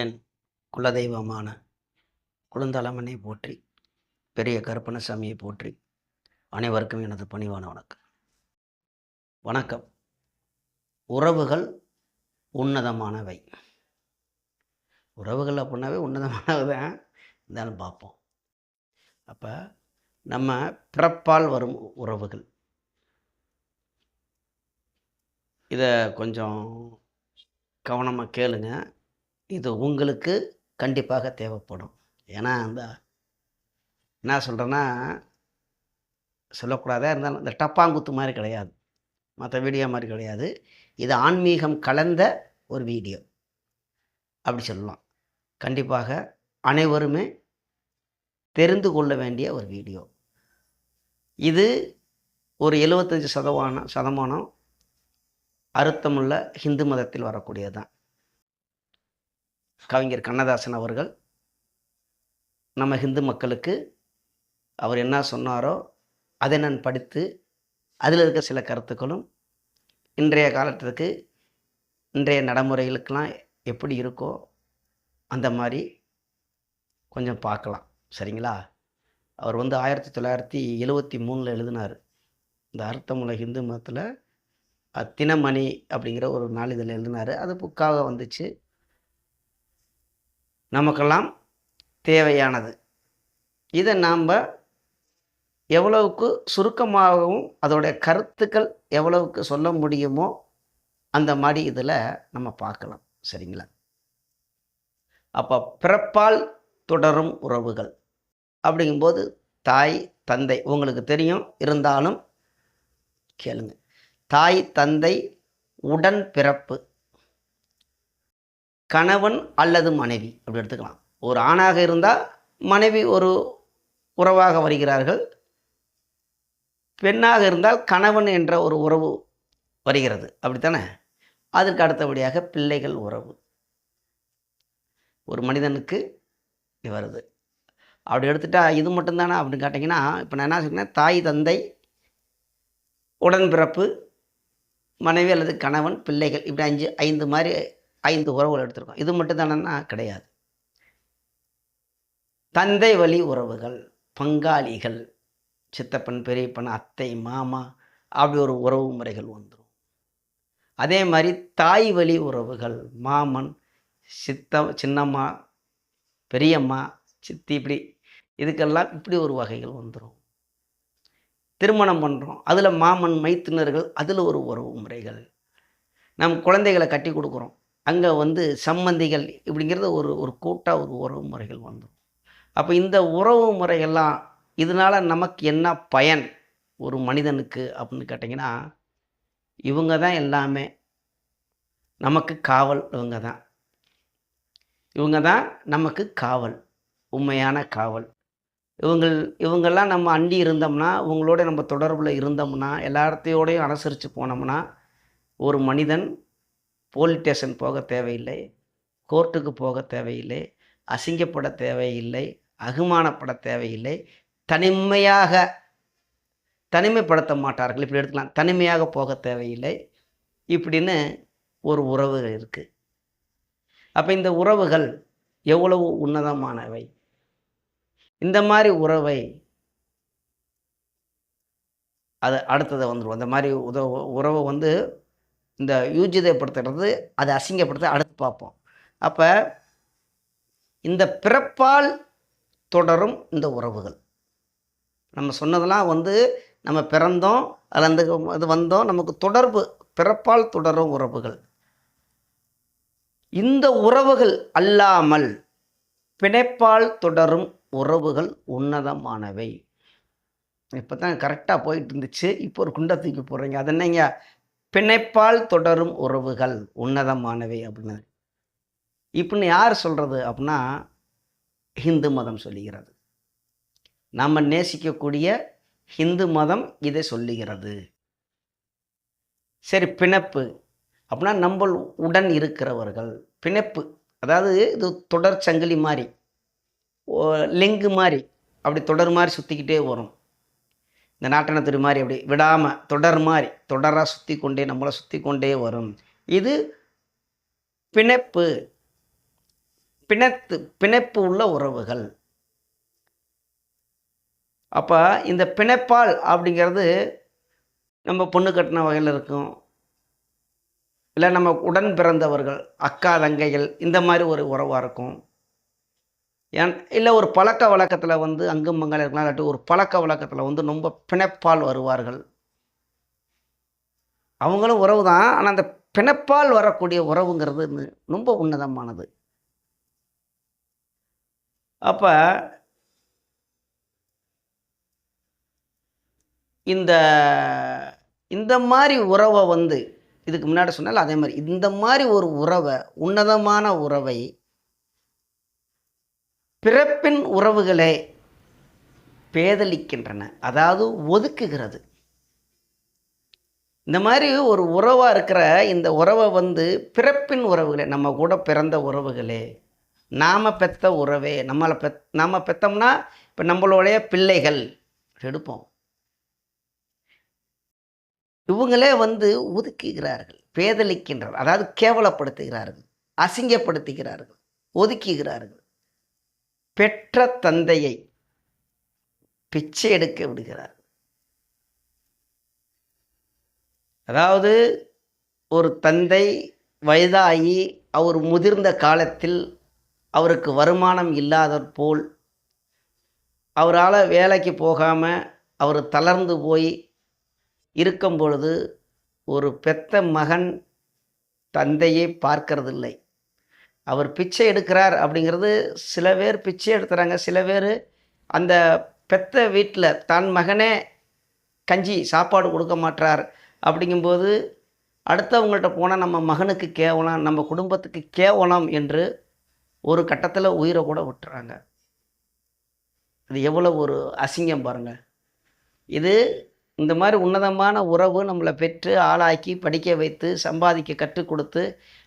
என் குலதெய்வமான குழந்தளமனை போற்றி பெரிய கருப்பணசாமியை போற்றி அனைவருக்கும் எனது பணிவான வணக்கம். வணக்கம். உறவுகள் உன்னதமானவை. உறவுகள் அப்படின்னாவே உன்னதமானவை தான் இருந்தாலும் பார்ப்போம். அப்போ நம்ம பிறப்பால் வரும் உறவுகள். இதை கொஞ்சம் கவனமாக கேளுங்க. இது உங்களுக்கு கண்டிப்பாக தேவைப்படும். ஏன்னா அந்த என்ன சொல்கிறேன்னா சொல்லக்கூடாதா இருந்தாலும் இந்த டப்பாங்குத்து மாதிரி கிடையாது. மற்ற வீடியோ மாதிரி கிடையாது. இது ஆன்மீகம் கலந்த ஒரு வீடியோ அப்படி சொல்லலாம். கண்டிப்பாக அனைவருமே தெரிந்து கொள்ள வேண்டிய ஒரு வீடியோ இது ஒரு எழுபத்தஞ்சி சதமானம் சதமானம் அர்த்தமுள்ள ஹிந்து மதத்தில் வரக்கூடியது தான் கவிஞர் கண்ணதாசன் அவர்கள் நம்ம ஹிந்து மக்களுக்கு அவர் என்ன சொன்னாரோ அதை நான் படித்து அதில் இருக்க சில கருத்துக்களும் இன்றைய காலத்துக்கு இன்றைய நடைமுறைகளுக்கெல்லாம் எப்படி இருக்கோ அந்த மாதிரி கொஞ்சம் பார்க்கலாம். சரிங்களா? அவர் வந்து ஆயிரத்தி தொள்ளாயிரத்தி எழுவத்தி மூணில் எழுதினார். இந்த அர்த்தமுள்ள ஹிந்து மதத்தில் தினமணி அப்படிங்கிற ஒரு நாளிதழ் எழுதினார். அது புக்காக வந்துச்சு. நமக்கெல்லாம் தேவையானது. இதை நாம் எவ்வளவுக்கு சுருக்கமாகவும் அதோடைய கருத்துக்கள் எவ்வளவுக்கு சொல்ல முடியுமோ அந்த மாதிரி இதில் நம்ம பார்க்கலாம். சரிங்களா? அப்போ பிறப்பால் தொடரும் உறவுகள் அப்படிங்கும்போது தாய் தந்தை உங்களுக்கு தெரியும் இருந்தாலும் கேளுங்க. தாய் தந்தை உடன் பிறப்பு. கணவன் அல்லது மனைவி அப்படி எடுத்துக்கலாம். ஒரு ஆணாக இருந்தால் மனைவி ஒரு உறவாக வருகிறார்கள். பெண்ணாக இருந்தால் கணவன் என்ற ஒரு உறவு வருகிறது. அப்படித்தானே? அதற்கு அடுத்தபடியாக பிள்ளைகள் உறவு. ஒரு மனிதனுக்கு வருது. அப்படி எடுத்துட்டா இது மட்டும்தானா அப்படின்னு கேட்டிங்கன்னா இப்போ நான் என்ன சொன்னேன் தாய் தந்தை உடன்பிறப்பு மனைவி அல்லது கணவன் பிள்ளைகள் இப்படி அஞ்சு ஐந்து மாதிரி ஐந்து உறவுகள் எடுத்திருக்கோம். இது மட்டும் தானேன்னா கிடையாது. தந்தை வழி உறவுகள் பங்காளிகள் சித்தப்பன் பெரியப்பன் அத்தை மாமா அப்படி ஒரு உறவு முறைகள் வந்துடும் அதே மாதிரி தாய் வழி உறவுகள் மாமன் சித்த சின்னம்மா பெரியம்மா சித்தி இப்படி இதுக்கெல்லாம் இப்படி ஒரு வகைகள் வந்துடும் திருமணம் பண்ணுறோம் அதில் மாமன் மைத்துனர்கள் அதில் ஒரு உறவு முறைகள். நம் குழந்தைகளை கட்டி கொடுக்குறோம். அங்கே வந்து சம்மந்திகள் இப்படிங்கிறது ஒரு ஒரு கூட்டாக ஒரு உறவு முறைகள் வந்துடும் அப்போ இந்த உறவு முறைகள்லாம் இதனால் நமக்கு என்ன பயன் ஒரு மனிதனுக்கு அப்படின்னு கேட்டிங்கன்னா இவங்க தான் எல்லாமே. நமக்கு காவல் இவங்க தான். இவங்க தான் நமக்கு காவல் உண்மையான காவல். இவங்கள் இவங்கெல்லாம் நம்ம அண்டி இருந்தோம்னா இவங்களோட நம்ம தொடர்பில் இருந்தோம்னா எல்லாத்தையோடையும் அனுசரித்து போனோம்னா ஒரு மனிதன் போலீஸ் ஸ்டேஷன் போக தேவையில்லை கோர்ட்டுக்கு போக தேவையில்லை அசிங்கப்பட தேவையில்லை அகுமானப்பட தேவையில்லை. தனிமையாக தனிமைப்படுத்த மாட்டார்கள். இப்படி எடுத்துக்கலாம். தனிமையாக போக தேவையில்லை. இப்படின்னு ஒரு உறவு இருக்குது அப்போ இந்த உறவுகள் எவ்வளவு உன்னதமானவை? இந்த மாதிரி உறவை அது அடுத்ததை வந்துடும் அந்த மாதிரி உத உறவை வந்து இந்த யூஜிதப்படுத்துறது அதை அசிங்கப்படுத்த அடுத்து பார்ப்போம். அப்போ இந்த பிறப்பால் தொடரும் இந்த உறவுகள். நம்ம சொன்னதெல்லாம் வந்து நம்ம பிறந்தோம் அதில் அந்த இது வந்தோம் நமக்கு தொடர்பு பிறப்பால் தொடரும் உறவுகள். இந்த உறவுகள் அல்லாமல் பிணைப்பால் தொடரும் உறவுகள் உன்னதமானவை. இப்போ தான் கரெக்டாக போயிட்டு இருந்துச்சு. இப்போ ஒரு குண்டை தூக்கி போடுறீங்க. அது என்னங்க? பிணைப்பால் தொடரும் உறவுகள் உன்னதமானவை அப்படின்னு இப்படின்னு யார் சொல்கிறது அப்படின்னா ஹிந்து மதம் சொல்லுகிறது. நம்ம நேசிக்கக்கூடிய ஹிந்து மதம் இதை சொல்லுகிறது. சரி பிணைப்பு. அப்படின்னா நம்ம உடன் இருக்கிறவர்கள். பிணைப்பு. அதாவது இது தொடர் சங்கிலி மாதிரி. லிங்கு மாதிரி. அப்படி தொடர் மாதிரி சுற்றிக்கிட்டே வரும். இந்த நாட்டணத்துறை மாதிரி அப்படி விடாமல் தொடர் மாதிரி தொடராக சுற்றி கொண்டே நம்மளை சுற்றி கொண்டே வரும். இது பிணைப்பு பிணைத்து பிணைப்பு உள்ள உறவுகள். அப்போ இந்த பிணைப்பால் அப்படிங்கிறது நம்ம பொண்ணு கட்டின வகையில் இருக்கும். இல்லை நம்ம உடன் பிறந்தவர்கள் அக்கா தங்கைகள் இந்த மாதிரி ஒரு உறவாக இருக்கும். ஏன் இல்லை ஒரு பழக்க வழக்கத்தில் வந்து அங்கும் மங்கால இருக்கலாம் இல்லாட்டி ஒரு பழக்க வழக்கத்தில் வந்து ரொம்ப பிணைப்பால் வருவார்கள். அவங்களும் உறவு தான் ஆனால் அந்த பிணைப்பால் வரக்கூடிய உறவுங்கிறது ரொம்ப உன்னதமானது. அப்போ இந்த இந்த மாதிரி உறவை வந்து இதுக்கு முன்னாடி சொன்னால் அதே மாதிரி இந்த மாதிரி ஒரு உறவை உன்னதமான உறவை பிறப்பின் உறவுகளே பேதலிக்கின்றன அதாவது ஒதுக்குகிறது. இந்த மாதிரி ஒரு உறவாக இருக்கிற இந்த உறவை வந்து பிறப்பின் உறவுகளே நம்ம கூட பிறந்த உறவுகளே நாம் பெத்த உறவே நம்மளை பெத் நாம் பெத்தோம்னா இப்போ நம்மளுடைய பிள்ளைகள் எடுப்போம். இவங்களே வந்து ஒதுக்குகிறார்கள் பேதலிக்கின்றார் அதாவது கேவலப்படுத்துகிறார்கள் அசிங்கப்படுத்துகிறார்கள் ஒதுக்குகிறார்கள். பெற்ற தந்தையை பிச்சை எடுக்க விடுகிறார். அதாவது ஒரு தந்தை வயதாகி அவர் முதிர்ந்த காலத்தில் அவருக்கு வருமானம் இல்லாதற் போல் அவரால் வேலைக்கு போகாமல் அவர் தளர்ந்து போய் இருக்கும் பொழுது ஒரு பெத்த மகன் தந்தையை பார்க்கறதில்லை. அவர் பிச்சை எடுக்கிறார் அப்படிங்கிறது சில பேர் பிச்சை எடுத்துறாங்க. சில பேர் அந்த பெத்த வீட்டில் தன் மகனே கஞ்சி சாப்பாடு கொடுக்க மாட்டார் அப்படிங்கும்போது அடுத்தவங்கள்ட்ட போனால் நம்ம மகனுக்கு கேவலம் நம்ம குடும்பத்துக்கு கேவலம் என்று ஒரு கட்டத்தில் உயிரை கூட விட்டுறாங்க. அது எவ்வளோ ஒரு அசிங்கம் பாருங்கள் இது இந்த மாதிரி உன்னதமான உறவு நம்மளை பெற்று ஆளாக்கி படிக்க வைத்து சம்பாதிக்க கற்றுக் கொடுத்து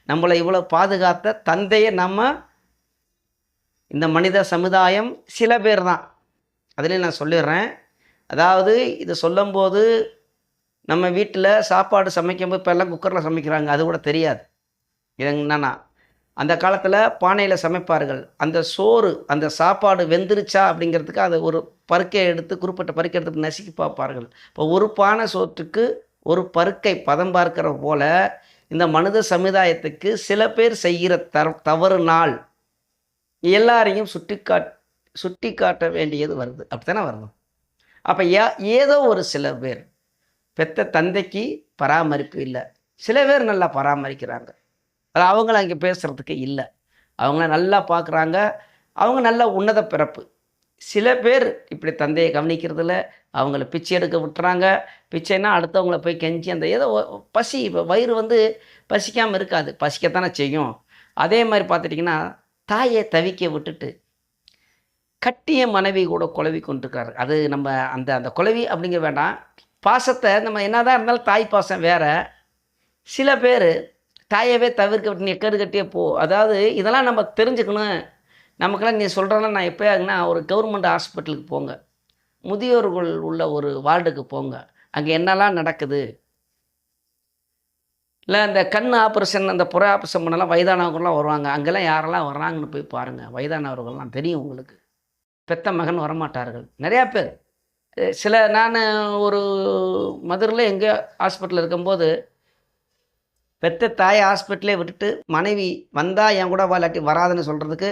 நம்மளை இவ்வளோ பாதுகாத்த தந்தையை நம்ம. இந்த மனித சமுதாயம் சில பேர் தான் அதுலேயும் நான் சொல்லிடுறேன். அதாவது இதை சொல்லும்போது நம்ம வீட்டில் சாப்பாடு சமைக்கும்போது இப்போ எல்லாம் குக்கரில் சமைக்கிறாங்க அது கூட தெரியாது. இது என்னன்னா அந்த காலத்தில் பானையில் சமைப்பார்கள். அந்த சோறு அந்த சாப்பாடு வெந்துருச்சா அப்படிங்கிறதுக்கு அதை ஒரு பருக்கை எடுத்து குறிப்பிட்ட பருக்கை எடுத்து நசுக்கி பார்ப்பார்கள். இப்போ ஒரு பானை சோற்றுக்கு ஒரு பருக்கை பதம் பார்க்கிற போல இந்த மனித சமுதாயத்துக்கு சில பேர் செய்கிற தர தவறு நாள் எல்லாரையும் சுட்டி காட் சுட்டி காட்ட வேண்டியது வருது. அப்படித்தானே வரணும்? அப்போ ஏ ஏதோ ஒரு சில பேர் பெத்த தந்தைக்கு பராமரிப்பு இல்லை. சில பேர் நல்லா பராமரிக்கிறாங்க. அது அவங்கள அங்கே பேசுகிறதுக்கு இல்லை. அவங்கள நல்லா பார்க்குறாங்க. அவங்க நல்ல உன்னத பிறப்பு. சில பேர் இப்படி தந்தையை கவனிக்கிறதில்ல. அவங்கள பிச்சை எடுக்க விட்டுறாங்க. பிச்சைன்னா அடுத்தவங்கள போய் கெஞ்சி அந்த ஏதோ பசி இப்போ வயிறு வந்து பசிக்காமல் இருக்காது. பசிக்கத்தானே செய்யும். அதே மாதிரி பார்த்துட்டிங்கன்னா தாயை தவிக்க விட்டுட்டு கட்டிய மனைவி கூட குழவி கொண்டிருக்காரு. அது நம்ம அந்த அந்த குழவி அப்படிங்க வேண்டாம். பாசத்தை நம்ம என்னதான் இருந்தாலும் தாய் பாசம் வேற. சில பேர் தாயவே தவிர்க்க விட்டு நீ எக்கடு கட்டியே போ அதாவது இதெல்லாம் நம்ம தெரிஞ்சுக்கணும். நமக்கெல்லாம் நீ சொல்கிறதெல்லாம் நான் எப்போ ஆகுனா ஒரு கவர்மெண்ட் ஹாஸ்பிட்டலுக்கு போங்க. முதியோர்கள் உள்ள ஒரு வார்டுக்கு போங்க. அங்கே என்னெல்லாம் நடக்குது? இல்லை அந்த கண் ஆப்ரேஷன் அந்த புற ஆப்ரேஷன் பண்ணலாம் வயதானவர்கள்லாம் வருவாங்க. அங்கெல்லாம் யாரெல்லாம் வர்றாங்கன்னு போய் பாருங்கள் வயதானவர்கள்லாம் தெரியும் உங்களுக்கு. பெத்த மகன் வரமாட்டார்கள். நிறையா பேர். சில நான் ஒரு மதுரையில் எங்கேயோ ஹாஸ்பிட்டலில் இருக்கும்போது பெத்த தாயை ஹாஸ்பிட்டலே விட்டுட்டு மனைவி வந்தால் என் கூட வாழாட்டி வராதுன்னு சொல்கிறதுக்கு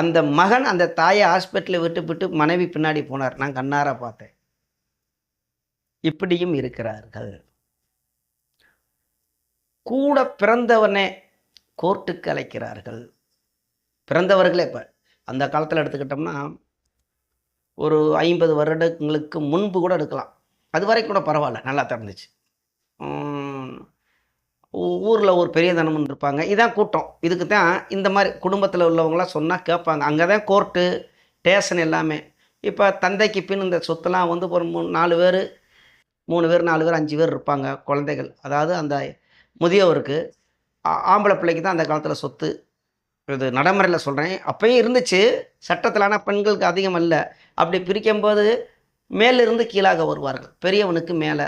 அந்த மகன் அந்த தாயை ஹாஸ்பிட்டலில் விட்டு விட்டு மனைவி பின்னாடி போனார். நான் கண்ணார பார்த்தேன். இப்படியும் இருக்கிறார்கள். கூட பிறந்தவனே கோர்ட்டுக்கு அழைக்கிறார்கள். பிறந்தவர்களே இப்போ அந்த காலத்தில் எடுத்துக்கிட்டோம்னா ஒரு ஐம்பது வருடங்களுக்கு முன்பு கூட எடுக்கலாம். அது வரைக்கும் கூட பரவாயில்ல நல்லா திறந்துச்சு. ஊரில் ஒரு பெரிய தனமுன்னு இருப்பாங்க. இதான் கூட்டம். இதுக்கு தான் இந்த மாதிரி குடும்பத்தில் உள்ளவங்களாம் சொன்னால் கேட்பாங்க. அங்கே தான் கோர்ட்டு ஸ்டேஷன் எல்லாமே. இப்போ தந்தைக்கு பின் இந்த சொத்துலாம் வந்து ஒரு மூணு நாலு பேர் மூணு பேர் நாலு பேர் அஞ்சு பேர் இருப்பாங்க குழந்தைகள். அதாவது அந்த முதியவருக்கு ஆ- ஆம்பளை பிள்ளைக்கு தான் அந்த காலத்தில் சொத்து. இது நடைமுறையில் சொல்கிறேன் அப்பயும் இருந்துச்சு. சட்டத்தில் ஆனால் பெண்களுக்கு அதிகம் அல்ல. அப்படி பிரிக்கும்போது மேலிருந்து கீழாக வருவார்கள். பெரியவனுக்கு மேலே.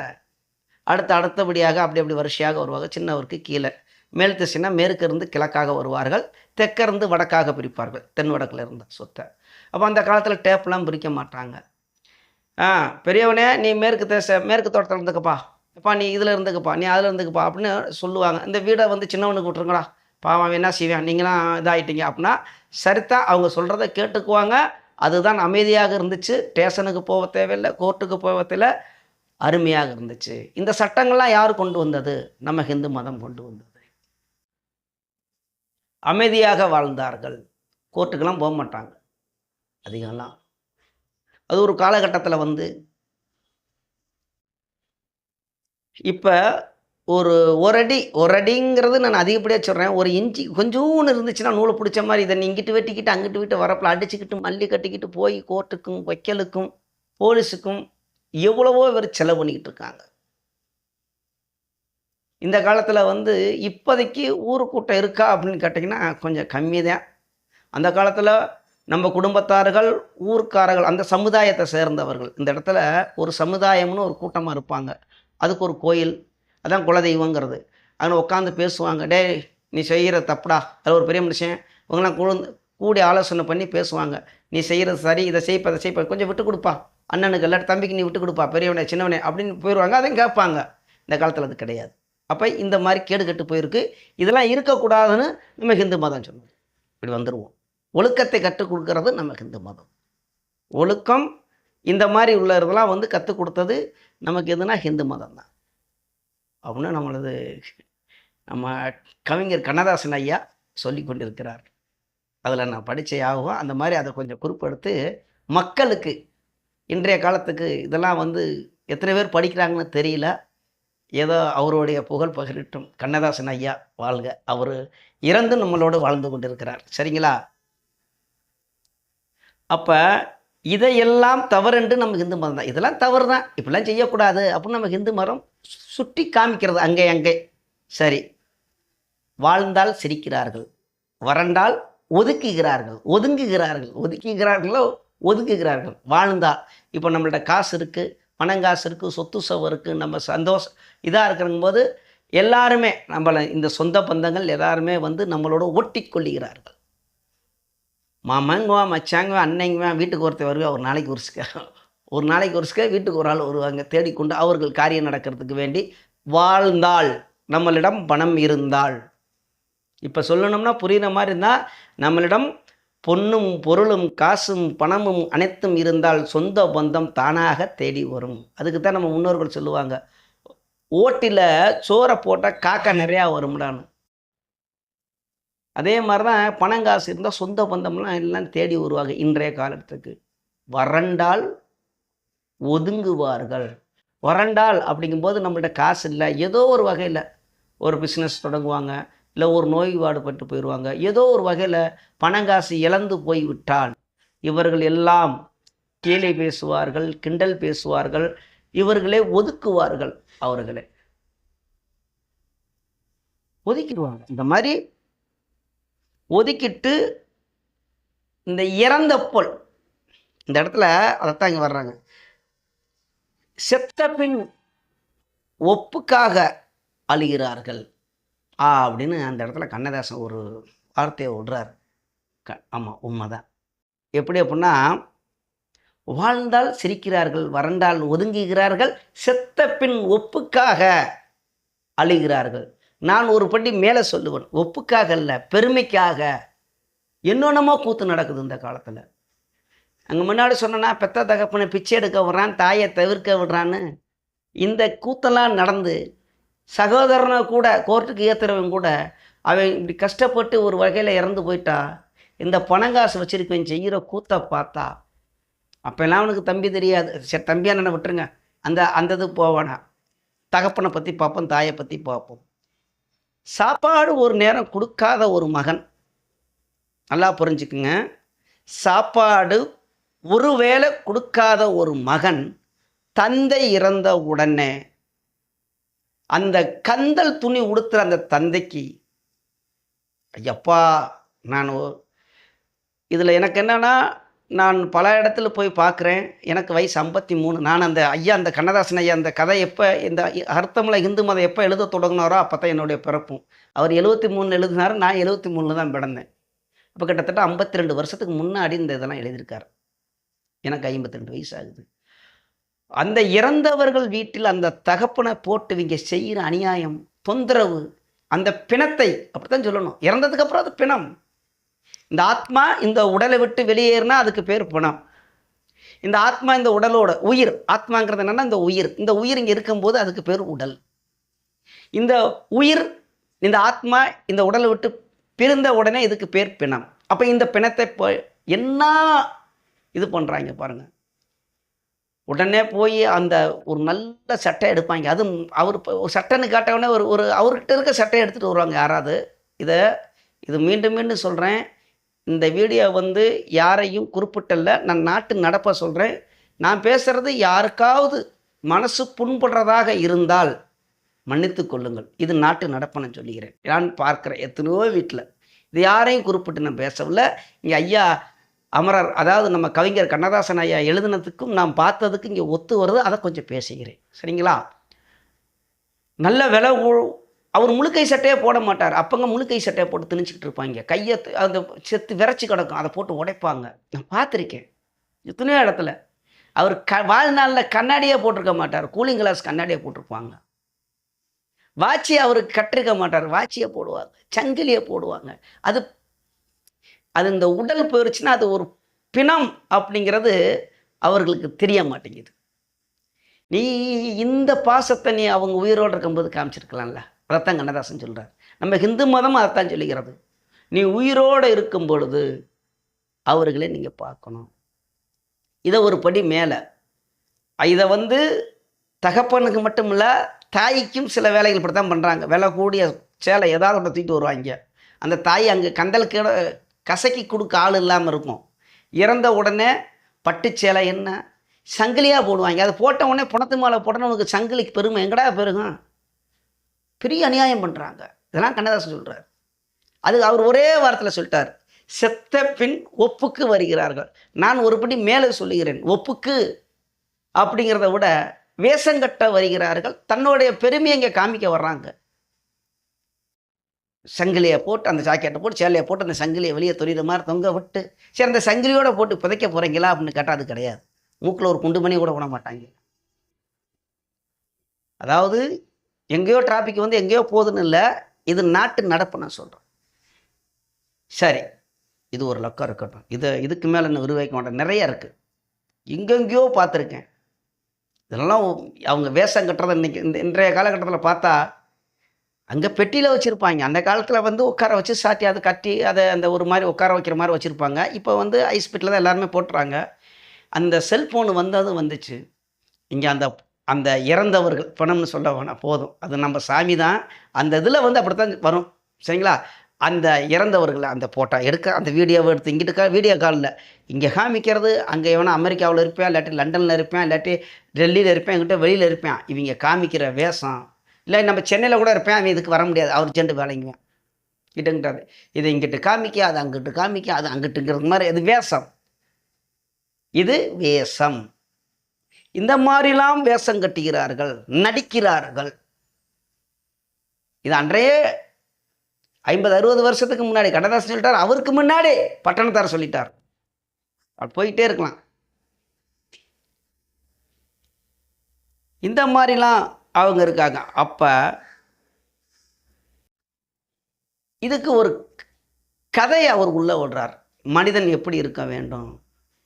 அடுத்து அடுத்தபடியாக அப்படி அப்படி வரிசையாக வருவாங்க. சின்னவருக்கு கீழே. மேல் திசைனா மேற்கிருந்து கிழக்காக வருவார்கள். தெற்கிருந்து வடக்காக பிரிப்பார்கள். தென் வடக்கில் இருந்த சொத்தை. அப்போ அந்த காலத்தில் டேப்லாம் பிரிக்க மாட்டாங்க. ஆ பெரியவனே நீ மேற்கு தேச மேற்கு தோட்டத்தில் இருந்துக்கப்பா. அப்பா நீ இதில் இருந்துக்கப்பா நீ அதில் இருந்துக்கப்பா அப்படின்னு சொல்லுவாங்க. இந்த வீடை வந்து சின்னவனுக்கு விட்ருங்கடா பாவம் என்ன செய்வான்? நீங்களாம் இதாகிட்டீங்க அப்படின்னா சரித்தா அவங்க சொல்கிறத கேட்டுக்குவாங்க. அதுதான் அமைதியாக இருந்துச்சு. ஸ்டேஷனுக்கு போக தேவையில்லை கோர்ட்டுக்கு போக தேவையில்லை. அருமையாக இருந்துச்சு. இந்த சட்டங்கள்லாம் யார் கொண்டு வந்தது? நம்ம ஹிந்து மதம் கொண்டு வந்தது. அமைதியாக வாழ்ந்தார்கள். கோர்ட்டுக்கெல்லாம் போக மாட்டாங்க. அதிகம்லாம். அது ஒரு காலகட்டத்தில் வந்து இப்போ ஒரு ஒரு அடி ஒரு அடிங்கிறது நான் அதிகப்படியாக சொல்கிறேன் ஒரு இன்ச்சி கொஞ்சோன்னு இருந்துச்சுன்னா நூலை பிடிச்ச மாதிரி இதை நீ இங்கிட்டு வெட்டிக்கிட்டு அங்கிட்டு விட்டு வரப்பில் அடிச்சுக்கிட்டு மல்லி கட்டிக்கிட்டு போய் கோர்ட்டுக்கும் வைக்கலுக்கும் போலீஸுக்கும் எவ்வளவோ பேர் செலவு பண்ணிக்கிட்டு இருக்காங்க. இந்த காலத்தில் வந்து இப்போதைக்கு ஊருக்கூட்டம் இருக்கா அப்படின்னு கேட்டிங்கன்னா கொஞ்சம் கம்மி தான். அந்த காலத்தில் நம்ம குடும்பத்தார்கள் ஊர்க்காரர்கள் அந்த சமுதாயத்தை சேர்ந்தவர்கள் இந்த இடத்துல ஒரு சமுதாயம்னு ஒரு கூட்டமாக இருப்பாங்க. அதுக்கு ஒரு கோயில் அதான் குலதெய்வங்கிறது. அங்கே உட்காந்து பேசுவாங்க. டேய் நீ செய்கிற தப்புடா. அது ஒரு பெரிய மனுஷன் இவங்களாம் கூழ்ந்து கூடி ஆலோசனை பண்ணி பேசுவாங்க. நீ செய்கிறது சரி இதை செய்ப்ப அதை செய்ப்ப கொஞ்சம் விட்டு கொடுப்பா. அண்ணனுக்கு எல்லாரும் தம்பிக்கு நீ விட்டு கொடுப்பா பெரியவனே சின்னவனே அப்படின்னு போயிடுவாங்க அதையும் கேட்பாங்க. இந்த காலத்தில் அது கிடையாது. அப்போ இந்த மாதிரி கேடு கெட்டு போயிருக்கு. இதெல்லாம் இருக்கக்கூடாதுன்னு நம்ம ஹிந்து மதம் சொன்னோம் இப்படி வந்துடுவோம் ஒழுக்கத்தை கற்றுக் கொடுக்கறது நம்ம ஹிந்து மதம். ஒழுக்கம் இந்த மாதிரி உள்ள இதெல்லாம் வந்து கற்றுக் கொடுத்தது நமக்கு எதுனா ஹிந்து மதம் தான். அப்படின்னு நம்மளது நம்ம கவிஞர் கண்ணதாசன் ஐயா சொல்லி கொண்டிருக்கிறார். அதில் நான் படித்தே ஆகும் அந்த மாதிரி அதை கொஞ்சம் குறிப்பெடுத்து மக்களுக்கு இன்றைய காலத்துக்கு இதெல்லாம் வந்து எத்தனை பேர் படிக்கிறாங்கன்னு தெரியல. ஏதோ அவருடைய புகழ் பகிரட்டும். கண்ணதாசன் ஐயா வாழ்க. அவர் இறந்து நம்மளோடு வாழ்ந்து கொண்டிருக்கிறார். சரிங்களா? அப்போ இதையெல்லாம் தவறுன்று நம்ம ஹிந்து மதம் தான். இதெல்லாம் தவறு தான். இப்படிலாம் செய்யக்கூடாது அப்படின்னு நம்ம ஹிந்து மதம் சுட்டி காமிக்கிறது அங்கே அங்கே. சரி. வாழ்ந்தால் சிரிக்கிறார்கள். வறண்டால் ஒதுக்குகிறார்கள். ஒதுங்குகிறார்கள். ஒதுக்குகிறார்களோ ஒதுக்குகிறார்கள். வாழ்ந்தால் இப்போ நம்மள்ட்ட காசு இருக்குது பணங்காசு இருக்குது சொத்து சவம் இருக்குது நம்ம சந்தோஷம் இதாக இருக்கிறங்கும்போது எல்லாருமே நம்மளை இந்த சொந்த பந்தங்கள் எல்லாருமே வந்து நம்மளோட ஒட்டி கொள்ளுகிறார்கள். மாமங்குவா மச்சாங்குவா அன்னைங்குவா வீட்டுக்கு ஒருத்தர் வருவா ஒரு நாளைக்கு ஒரு சிக்க. ஒரு நாளைக்கு ஒரு சிக்க வீட்டுக்கு ஒரு ஆள் வருவாங்க. தேடிக்கொண்டு அவர்கள் காரியம் நடக்கிறதுக்கு வேண்டி வாழ்ந்தால் நம்மளிடம் பணம் இருந்தால் இப்போ சொல்லணும்னா புரிகிற மாதிரி இருந்தால் நம்மளிடம் பொன்னும் பொருளும் காசும் பணமும் அனைத்தும் இருந்தால் சொந்த பந்தம் தானாக தேடி வரும். அதுக்கு தான் நம்ம முன்னோர்கள் சொல்லுவாங்க. ஓட்டில் சோறை போட்டால் காக்கா நிறையா வரும்டான்னு. அதே மாதிரி தான் பணம் காசு இருந்தால் சொந்த பந்தம்லாம் எல்லாம் தேடி வருவாங்க இன்றைய காலத்துக்கு. வறண்டால் ஒதுங்குவார்கள். வறண்டால் அப்படிங்கும்போது நம்மள்ட்ட காசு இல்லை. ஏதோ ஒரு வகையில் ஒரு பிஸ்னஸ் தொடங்குவாங்க. இல்லை ஒரு நோய்வாடுபட்டு போயிடுவாங்க ஏதோ ஒரு வகையில் பணங்காசு இழந்து போய்விட்டால் இவர்கள் எல்லாம் கேலி பேசுவார்கள் கிண்டல் பேசுவார்கள் இவர்களே ஒதுக்குவார்கள் அவர்களே. ஒதுக்கிடுவாங்க. இந்த மாதிரி ஒதுக்கிட்டு இந்த இறந்த பொல் இந்த இடத்துல அதைத்தான் இங்கே வர்றாங்க. செத்த பின் ஒப்புக்காக அழுகிறார்கள். ஆ அப்படின்னு அந்த இடத்துல கண்ணதாசன் ஒரு வார்த்தையை விடுறார். க ஆமாம் உண்மை தான் எப்படி அப்படின்னா வாழ்ந்தால் சிரிக்கிறார்கள் வறண்டால் ஒதுங்குகிறார்கள் செத்த பின் ஒப்புக்காக அழுகிறார்கள். நான் ஒரு படி மேலே சொல்லுவேன் ஒப்புக்காக இல்லை பெருமைக்காக. என்னென்னமோ கூத்து நடக்குது இந்த காலத்தில். அங்கே முன்னாடி சொன்னேன்னா பெத்த தகப்பனை பிச்சை எடுக்க விடுறான் தாயை தவிர்க்க விடுறான்னு. இந்த கூத்தெல்லாம் நடந்து சகோதரனை கூட கோர்ட்டுக்கு ஏற்றுறவன் கூட அவன் இப்படி கஷ்டப்பட்டு ஒரு வகையில் இறந்து போயிட்டா இந்த பணங்காசு வச்சுருக்கவன் செய்கிற கூத்தை பார்த்தா அப்போல்லாம் அவனுக்கு தம்பி தெரியாது. சரி தம்பியாக என்ன விட்டுருங்க. அந்த அந்த இது போவானா? தகப்பனை பற்றி பார்ப்போம் தாயை பற்றி பார்ப்போம். சாப்பாடு ஒரு நேரம் கொடுக்காத ஒரு மகன். நல்லா புரிஞ்சுக்குங்க. சாப்பாடு ஒரு வேளை கொடுக்காத ஒரு மகன் தந்தை இறந்த உடனே அந்த கந்தல் துணி உடுத்துற அந்த தந்தைக்கு ஐயப்பா நான் இதில் எனக்கு என்னென்னா நான் பல இடத்துல போய் பார்க்குறேன் எனக்கு வயசு ஐம்பத்தி மூணு. நான் அந்த ஐயா அந்த கண்ணதாசன் ஐயா அந்த கதை எப்போ இந்த அர்த்தமில் இந்து மதம் எப்போ எழுத தொடங்கினாரோ அப்போ தான் என்னுடைய பிறப்பும் அவர் எழுபத்தி மூணு எழுதினார் நான் எழுபத்தி மூணில் தான் பிறந்தேன். அப்போ கிட்டத்தட்ட ஐம்பத்தி ரெண்டு வருஷத்துக்கு முன்னாடி இந்த இதெல்லாம் எழுதியிருக்கார். எனக்கு ஐம்பத்தி ரெண்டு வயசு ஆகுது. அந்த இறந்தவர்கள் வீட்டில் அந்த தகப்பனை போட்டு இவங்க செய்கிற அநியாயம் தொந்தரவு அந்த பிணத்தை அப்படித்தான் சொல்லணும். இறந்ததுக்கு அப்புறம் அது பிணம். இந்த ஆத்மா இந்த உடலை விட்டு வெளியேறினா அதுக்கு பேர் பிணம். இந்த ஆத்மா இந்த உடலோட உயிர் ஆத்மாங்கிறது என்னென்னா இந்த உயிர். இந்த உயிர் இங்கே இருக்கும்போது அதுக்கு பேர் உடல். இந்த உயிர் இந்த ஆத்மா இந்த உடலை விட்டு பிரிந்த உடனே இதுக்கு பேர் பிணம். அப்போ இந்த பிணத்தை இப்போ என்ன இது பண்ணுறாங்க பாருங்கள் உடனே போய் அந்த ஒரு நல்ல சட்டை எடுப்பாங்க. அது அவர் இப்போ ஒரு சட்டைன்னு காட்டவுடனே ஒரு ஒரு அவர்கிட்ட இருக்க சட்டையை எடுத்துகிட்டு வருவாங்க யாராவது. இதை இது மீண்டும் மீண்டும் சொல்கிறேன் இந்த வீடியோ வந்து யாரையும் குறிப்பிட்டல நான் நாட்டு நடப்பை சொல்கிறேன் நான் பேசுகிறது யாருக்காவது மனசு புண்படுறதாக இருந்தால் மன்னித்து கொள்ளுங்கள். இது நாட்டு நடப்பனை சொல்லிக்கிறேன். நான் பார்க்குறேன். எத்தனையோ வீட்டில் இது யாரையும் குறிப்பிட்டு நான் பேசவில்லை. இங்கே ஐயா அமரர் அதாவது நம்ம கவிஞர் கண்ணதாசன் ஐயா எழுதினதுக்கும் நான் பார்த்ததுக்கும் இங்கே ஒத்து வருது. அதை கொஞ்சம் பேசுகிறேன். சரிங்களா? நல்ல விலை அவர் முழுக்கை சட்டையே போட மாட்டார். அப்பங்க முழுக்கை சட்டையை போட்டு திணிச்சிக்கிட்டு இருப்பாங்க. கையை அந்த செத்து விரைச்சி கிடக்கும். அதை போட்டு உடைப்பாங்க. நான் பார்த்துருக்கேன். எத்தனையோ இடத்துல. அவர் க வாழ்நாளில் கண்ணாடியே போட்டிருக்க மாட்டார். கூலிங் கிளாஸ் கண்ணாடியை போட்டிருப்பாங்க. வாட்சி அவருக்கு கட்டிருக்க மாட்டார். வாட்சியை போடுவாங்க. சங்கிலியை போடுவாங்க. அது அது இந்த உடல் போயிருச்சுன்னா அது ஒரு பிணம் அப்படிங்கிறது அவர்களுக்கு தெரிய மாட்டேங்குது. நீ இந்த பாசத்தை நீ அவங்க உயிரோடு இருக்கும்போது காமிச்சிருக்கலாம்ல? அதைத்தான் கண்ணதாசன் சொல்கிறார் நம்ம ஹிந்து மதம் அதைத்தான் சொல்லுகிறது. நீ உயிரோடு இருக்கும் பொழுது அவர்களை நீங்கள் பார்க்கணும். இதை ஒரு படி மேலே. இதை வந்து தகப்பனுக்கு மட்டும் இல்லை தாய்க்கும் சில வேலைகள் இப்படி தான் பண்ணுறாங்க விலை கூடிய சேலை ஏதாவது ஒன்று தூக்கிட்டு வருவாங்க. அந்த தாய் அங்கே கந்தல் கீழே கசக்கி கொடுக்க ஆள் இல்லாமல் இருக்கும். இறந்த உடனே பட்டுச்சேலை என்ன? சங்கிலியாக போடுவாங்க. அதை போட்ட உடனே புணத்து மேலே போட்டவனுக்கு சங்கிலிக்கு பெருமை எங்கடா பெருகும் பெரிய அநியாயம் பண்ணுறாங்க இதெல்லாம் கண்ணதாசன் சொல்கிறார் அது அவர் ஒரே வாரத்தில் சொல்லிட்டார். செத்த பின் ஒப்புக்கு வருகிறார்கள். நான் ஒருபடி மேலே சொல்லுகிறேன். ஒப்புக்கு அப்படிங்கிறத விட வேஷங்கட்ட வருகிறார்கள். தன்னுடைய பெருமையை இங்கே காமிக்க வர்றாங்க. சங்கிலியை போட்டு அந்த ஜாக்கெட்டை போட்டு சேலையை போட்டு அந்த சங்கிலியை வெளியே தொழிற மாதிரி தொங்க விட்டு சரி அந்த சங்கிலியோட போட்டு புதைக்க போகிறீங்களா அப்படின்னு கேட்டால் அது கிடையாது. மூக்கில் ஒரு குண்டு மணி கூட விட மாட்டாங்க. அதாவது எங்கேயோ டிராஃபிக் வந்து எங்கேயோ போகுதுன்னு இல்லை இது நாட்டு நடப்பு நான் சொல்கிறேன் சரி இது ஒரு லக்கம் இருக்கட்டும். இதை இதுக்கு மேலே என்ன விரிவாக்க மாட்டேன். நிறைய இருக்குது எங்கெங்கேயோ பார்த்துருக்கேன். இதெல்லாம் அவங்க வேஷம் கட்டுறதை இன்னைக்கு இந்த இன்றைய காலகட்டத்தில் பார்த்தா அங்கே பெட்டியில் வச்சுருப்பாங்க. அந்த காலத்தில் வந்து உட்கார வச்சு சாத்தி அதை கட்டி அதை அந்த ஒரு மாதிரி உட்கார வைக்கிற மாதிரி வச்சுருப்பாங்க. இப்போ வந்து ஐஸ்பீட்டில் தான் எல்லாருமே போட்டுறாங்க. அந்த செல்ஃபோன் வந்ததும் வந்துச்சு. இங்கே அந்த அந்த இறந்தவர்கள் பணம்னு சொல்ல வேணாம் போதும். அது நம்ம சாமி தான். அந்த இதில் வந்து அப்படி தான் வரும். சரிங்களா? அந்த இறந்தவர்களை அந்த போட்டோ எடுக்க அந்த வீடியோவை எடுத்து இங்கிட்டு கா வீடியோ காலில் இங்கே காமிக்கிறது அங்கே எவனா அமெரிக்காவில் இருப்பேன் இல்லாட்டி லண்டனில் இருப்பேன் இல்லாட்டி டெல்லியில் இருப்பேன் எங்கிட்ட வெளியில் இருப்பேன். இவங்க காமிக்கிற வேஷம் இல்லை நம்ம சென்னையில் கூட இருப்பேன். அவன் இதுக்கு வர முடியாது. அவர் சென்று வேலைங்குவேன் கிட்டங்கிட்டாது இது இங்கிட்டு காமிக்க அது அங்கிட்டு காமிக்க அது அங்கிட்டுங்கிறது மாதிரி. அது வேஷம். இது வேஷம். இந்த மாதிரிலாம் வேஷம் கட்டுகிறார்கள். நடிக்கிறார்கள். இது அன்றைய ஐம்பது அறுபது வருஷத்துக்கு முன்னாடி. கண்ணதாசன் சொல்லிட்டார். அவருக்கு முன்னாடி பட்டணத்தார் சொல்லிட்டார். அது போயிட்டே இருக்கலாம். இந்த மாதிரிலாம் அவங்க இருக்காங்க. அப்போ இதுக்கு ஒரு கதையை அவர் உள்ளே விடுறார் மனிதன் எப்படி இருக்க வேண்டும்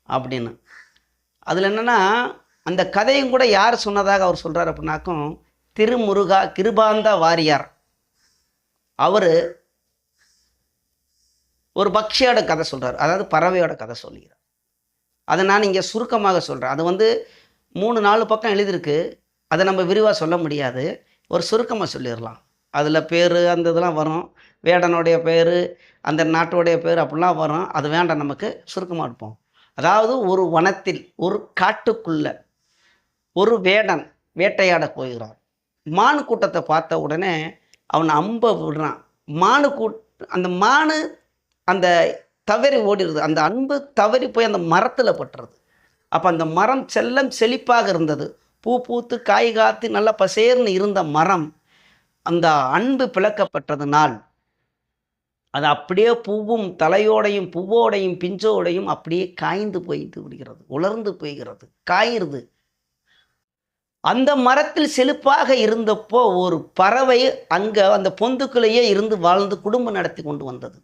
அப்படின்னு. அதில் என்னென்னா அந்த கதையும் கூட யார் சொன்னதாக அவர் சொல்கிறார் அப்படின்னாக்கும் திருமுருகா கிருபாந்த வாரியார். அவர் ஒரு பக்ஷியோட கதை சொல்கிறார் அதாவது பறவையோட கதை சொல்லுகிறார் அதை நான் இங்கே சுருக்கமாக சொல்கிறேன் அது வந்து மூணு நாலு பக்கம் எழுதியிருக்கு. அதை நம்ம விரிவாக சொல்ல முடியாது. ஒரு சுருக்கமாக சொல்லிடலாம். அதில் பேர் அந்த இதெல்லாம் வரும். வேடனுடைய பேர் அந்த நாட்டுடைய பேர் அப்படிலாம் வரும். அது வேண்டாம் நமக்கு சுருக்கமாக இருப்போம். அதாவது ஒரு வனத்தில் ஒரு காட்டுக்குள்ள ஒரு வேடன் வேட்டையாட போகிறான். மானு கூட்டத்தை பார்த்த உடனே அவன் அம்பை விடுறான். மானு கூட் அந்த மானு அந்த தவறி ஓடிடுது. அந்த அன்பு தவறி போய் அந்த மரத்தில் பட்டுறது. அப்போ அந்த மரம் செல்லம் செழிப்பாக இருந்தது. பூ பூத்து காய் காத்து நல்லா பசேர்னு இருந்த மரம் அந்த அன்பு பிளக்கப்பட்டதுனால் அது அப்படியே பூவும் தலையோடையும் பூவோடையும் பிஞ்சோடையும் அப்படியே காய்ந்து போய்த்து விடுகிறது உலர்ந்து போய்கிறது காயிருது அந்த மரத்தில் செழிப்பாக இருந்தப்போ ஒரு பறவை அங்கே அந்த பொந்துக்குள்ளேயே இருந்து வாழ்ந்து குடும்பம் நடத்தி கொண்டு வந்தது.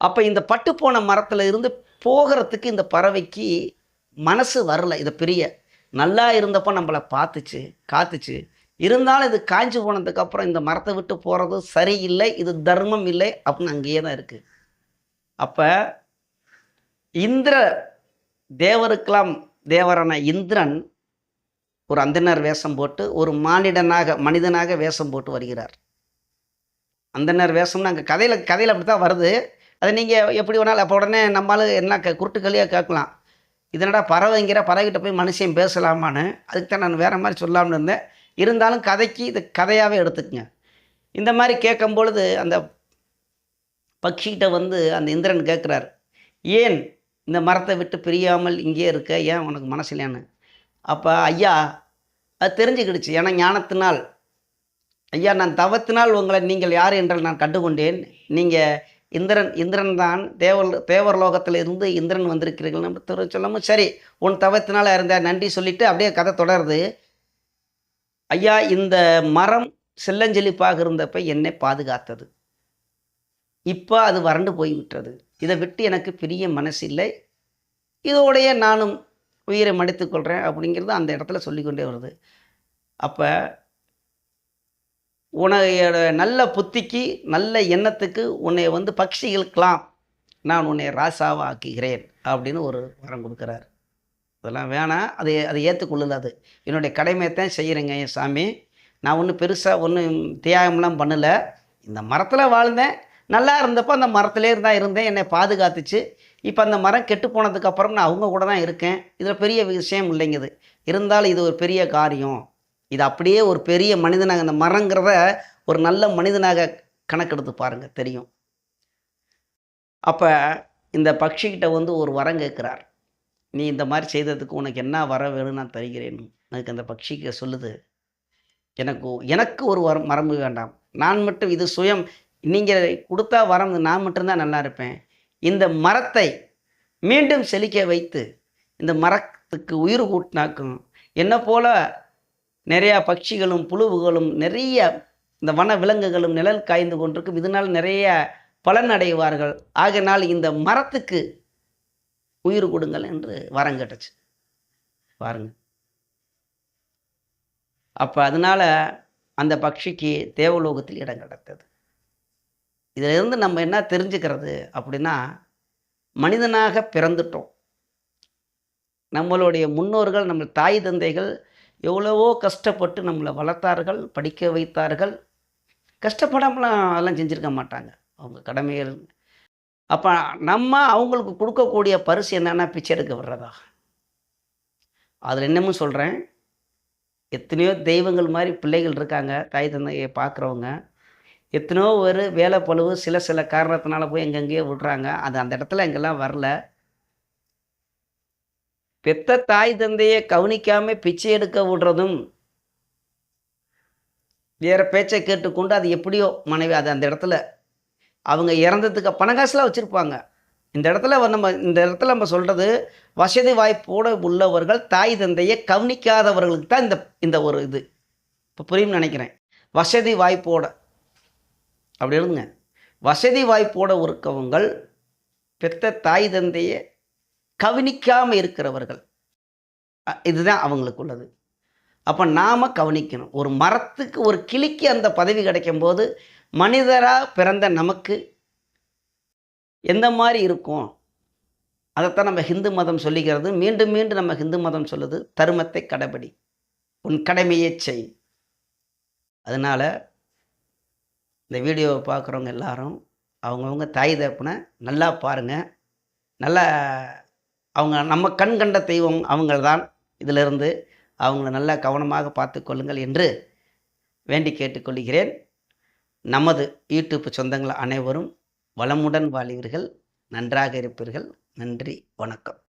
அப்போ இந்த பட்டு போன மரத்தில் இருந்து போகிறதுக்கு இந்த பறவைக்கு மனசு வரல. இதை பிரிய. நல்லா இருந்தப்போ நம்மளை பார்த்துச்சு காத்துச்சு. இருந்தாலும் இது காய்ஞ்சு போனதுக்கப்புறம் இந்த மரத்தை விட்டு போகிறது சரியில்லை இது தர்மம் இல்லை அப்படின்னு அங்கேயே தான் இருக்குது அப்போ இந்திர தேவருக்கெல்லாம் தேவரான இந்திரன் ஒரு அந்தனர் வேஷம் போட்டு ஒரு மானிடனாக மனிதனாக வேஷம் போட்டு வருகிறார். அந்தனர் வேஷம்னு அங்கே கதையில் கதையில் அப்படி தான் வருது. அதை நீங்கள் எப்படி வேணாலும் அப்போ உடனே நம்மளால் என்ன க குருட்டுக்கலியாக கேட்கலாம். இதனடா பறவைங்கிற பறவைகிட்ட போய் மனுஷன் பேசலாமான்னு? அதுக்கு தான் நான் வேறு மாதிரி சொல்லாமல் இருந்தேன். இருந்தாலும் கதைக்கு இது கதையாகவே எடுத்துக்கங்க. இந்த மாதிரி கேட்கும் பொழுது அந்த பக்ஷிகிட்ட வந்து அந்த இந்திரன் கேட்குறார் ஏன் இந்த மரத்தை விட்டு பிரியாமல் இங்கே இருக்க? ஏன் உனக்கு மனசில்லையான்னு அப்போ ஐயா அது தெரிஞ்சுக்கிடுச்சு. ஏன்னா ஞானத்தினால் ஐயா நான் தவத்தினால் உங்களை நீங்கள் யார் என்றால் நான் கண்டுகொண்டேன். நீங்கள் இந்திரன் இந்திரன் தான் தேவர் தேவர் லோகத்தில் இருந்து இந்திரன் வந்திருக்கிறீர்கள். நம்ம திரு சொல்லவும் சரி உன் தவத்தினால் இருந்த நன்றி சொல்லிட்டு அப்படியே கதை தொடருது. ஐயா இந்த மரம் செல்லஞ்செழிப்பாக இருந்தப்ப என்னை பாதுகாத்தது. இப்போ அது வறண்டு போய்விட்டது. இதை விட்டு எனக்கு பெரிய மனசு இல்லை. இதோடைய நானும் உயிரை மடித்துக்கொள்கிறேன் அப்படிங்கிறது அந்த இடத்துல சொல்லிக்கொண்டே வருது. அப்போ உன்னையோட நல்ல புத்திக்கு நல்ல எண்ணத்துக்கு உன்னை வந்து பட்சிகளுக்கெல்லாம் நான் உன்னை ராசாவாக ஆக்குகிறேன் அப்படின்னு ஒரு வரம் கொடுக்குறார். அதெல்லாம் வேணாம். அதை அதை ஏற்றுக்கொள்ளல அது. என்னுடைய கடமையை தான் செய்கிறேங்க என் சாமி. நான் ஒன்றும் பெருசாக ஒன்றும் தியாகம்லாம் பண்ணலை. இந்த மரத்தில் வாழ்ந்தேன். நல்லா இருந்தப்போ அந்த மரத்திலே இருந்தால் இருந்தேன். என்னை பாதுகாத்துச்சு. இப்போ அந்த மரம் கெட்டு போனதுக்கப்புறம் நான் அவங்க கூட தான் இருக்கேன். இதில் பெரிய விஷயம் இல்லைங்குது இருந்தாலும் இது ஒரு பெரிய காரியம். இது அப்படியே ஒரு பெரிய மனிதனாக அந்த மரங்கிறத ஒரு நல்ல மனிதனாக கணக்கெடுத்து பாருங்கள் தெரியும். அப்போ இந்த பட்சிக்கிட்ட வந்து ஒரு வரம் கேட்குறார். நீ இந்த மாதிரி செய்ததுக்கு உனக்கு என்ன வர வேணும்னு நான் தருகிறேன்? எனக்கு அந்த பட்சிக்கு சொல்லுது எனக்கு எனக்கு ஒரு வரம் மரம்பு வேண்டாம். நான் மட்டும் இது சுயம். நீங்கள் கொடுத்தா வரம் நான் மட்டும்தான் நல்லா இருப்பேன். இந்த மரத்தை மீண்டும் செழிக்க வைத்து இந்த மரத்துக்கு உயிர் கூட்டினாக்கும். என்ன போல நிறையா பட்சிகளும் புழுவுகளும் நிறைய இந்த வன விலங்குகளும் நிழல் காய்ந்து கொண்டிருக்கும். இதனால் நிறைய பலன் அடைவார்கள். ஆகினால் இந்த மரத்துக்கு உயிர் கொடுங்கள் என்று வரம் கேட்டுச்சு. பாருங்க. அப்போ அதனால் அந்த பட்சிக்கு தேவலோகத்தில் இடம் கிடைத்தது. இதிலிருந்து நம்ம என்ன தெரிஞ்சுக்கிறது அப்படின்னா மனிதனாக பிறந்துட்டோம். நம்மளுடைய முன்னோர்கள் நம்ம தாய் தந்தைகள் எவ்வளவோ கஷ்டப்பட்டு நம்மளை வளர்த்தார்கள் படிக்க வைத்தார்கள். கஷ்டப்படாமலாம் அதெல்லாம் செஞ்சுருக்க மாட்டாங்க. அவங்க கடமைகள். அப்போ நம்ம அவங்களுக்கு கொடுக்கக்கூடிய பரிசு என்னென்னா பிச்சை எடுக்க விடுறதா அதில் என்னமும் சொல்கிறேன் எத்தனையோ தெய்வங்கள் மாதிரி பிள்ளைகள் இருக்காங்க. தாய் தந்தையை பார்க்குறவங்க. எத்தனையோ ஒரு வேலை பழுவு சில சில காரணத்தினால போய் எங்கெங்கேயோ விடுறாங்க. அது அந்த இடத்துல எங்கெல்லாம் வரல. பெத்த தாய் தந்தையை கவனிக்காம பிச்சை எடுக்க விடுறதும் வேற பேச்சை கேட்டுக்கொண்டு அது எப்படியோ மனைவி அது அந்த இடத்துல அவங்க இறந்ததுக்கு பணக்காசுலாம் வச்சுருப்பாங்க. இந்த இடத்துல நம்ம இந்த இடத்துல நம்ம சொல்கிறது வசதி வாய்ப்போடு உள்ளவர்கள் தாய் தந்தையை கவனிக்காதவர்களுக்கு தான் இந்த இந்த ஒரு இது. இப்போ புரியும்னு நினைக்கிறேன். வசதி வாய்ப்போட. அப்படி இருந்துங்க வசதி வாய்ப்போடு இருக்கவங்கள் பெத்த தாய் தந்தையை கவனிக்காமல் இருக்கிறவர்கள். இதுதான் அவங்களுக்கு உள்ளது. அப்போ நாம் கவனிக்கணும். ஒரு மரத்துக்கு ஒரு கிளிக்கு அந்த பதவி கிடைக்கும்போது மனிதராக பிறந்த நமக்கு எந்த மாதிரி இருக்கும்? அதைத்தான் நம்ம ஹிந்து மதம் சொல்லிக்கிறது. மீண்டும் மீண்டும் நம்ம ஹிந்து மதம் சொல்லுது தருமத்தை கடைபிடி. உன் கடமையை செய். அதனால் இந்த வீடியோவை பார்க்குறவங்க எல்லாரும் அவங்கவுங்க தாய் தகப்பனை நல்லா பாருங்கள் நல்லா அவங்க நம்ம கண் கண்ட தெய்வம் அவங்கள்தான். இதிலிருந்து அவங்கள நல்லா கவனமாக பார்த்து கொள்ளுங்கள் என்று வேண்டி கேட்டுக்கொள்கிறேன். நமது யூடியூப் சொந்தங்கள் அனைவரும் வளமுடன் வாழ்வீர்கள். நன்றாக இருப்பீர்கள். நன்றி. வணக்கம்.